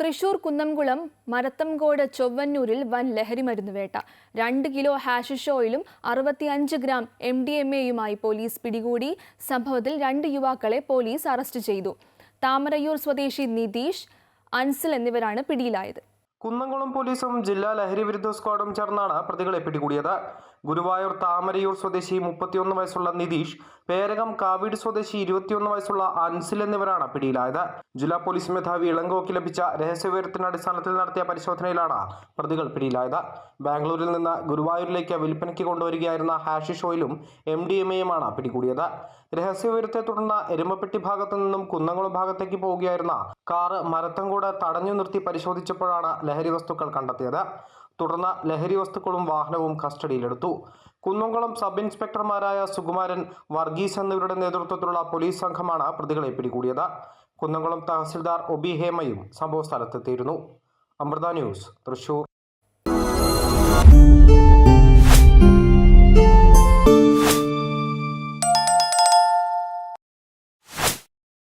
തൃശൂർ കുന്നംകുളം മരത്തംകോട് ചൊവ്വന്നൂരിൽ വൻ ലഹരിമരുന്ന് വേട്ട. രണ്ട് കിലോ ഹാഷിഷ് ഓയിലും അറുപത്തിയഞ്ച് ഗ്രാം എം ഡി എം എയുമായി പോലീസ് പിടികൂടി. സംഭവത്തിൽ രണ്ട് യുവാക്കളെ പോലീസ് അറസ്റ്റ് ചെയ്തു. താമരയൂർ സ്വദേശി നിതീഷ് അൻസിൽ എന്നിവരാണ് പിടിയിലായത്. കുന്നംകുളം പോലീസും ജില്ലാ ലഹരി വിരുദ്ധ സ്ക്വാഡും ചേർന്നാണ് പ്രതികളെ പിടികൂടിയത്. ഗുരുവായൂർ താമരയൂർ സ്വദേശി മുപ്പത്തിയൊന്ന് വയസ്സുള്ള നിതീഷ് പേരകം കാവീട് സ്വദേശി ഇരുപത്തിയൊന്ന് വയസ്സുള്ള അൻസിൽ എന്നിവരാണ് പിടിയിലായത്. ജില്ലാ പോലീസ് മേധാവി ഇളങ്കോക്ക് ലഭിച്ച രഹസ്യവിവരത്തിന്റെ അടിസ്ഥാനത്തിൽ നടത്തിയ പരിശോധനയിലാണ് പ്രതികൾ പിടിയിലായത്. ബാംഗ്ലൂരിൽ നിന്ന് ഗുരുവായൂരിലേക്ക് വിൽപ്പനയ്ക്ക് കൊണ്ടുവരികയായിരുന്ന ഹാഷിഷ് ഓയിലും എം ഡി എം എയുമാണ് പിടികൂടിയത്. രഹസ്യവിവരത്തെ തുടർന്ന് എരുമപ്പെട്ടി ഭാഗത്തു നിന്നും കുന്നംകുളം ഭാഗത്തേക്ക് പോവുകയായിരുന്ന കാറ് മരത്തങ്കോട് തടഞ്ഞു നിർത്തി പരിശോധിച്ചപ്പോഴാണ് ലഹരി വസ്തുക്കൾ കണ്ടെത്തിയത്. തുടർന്ന് ലഹരി വസ്തുക്കളും വാഹനവും കസ്റ്റഡിയിലെടുത്തു. കുന്നംകുളം സബ് ഇൻസ്പെക്ടർമാരായ സുകുമാരൻ വർഗീസ് എന്നിവരുടെ നേതൃത്വത്തിലുള്ള പോലീസ് സംഘമാണ് പ്രതികളെ പിടികൂടിയത്. കുന്നംകുളം തഹസിൽദാർ ഒബി ഹേമയും സംഭവ സ്ഥലത്തെത്തിയിരുന്നു അമൃത ന്യൂസ് തൃശൂർ.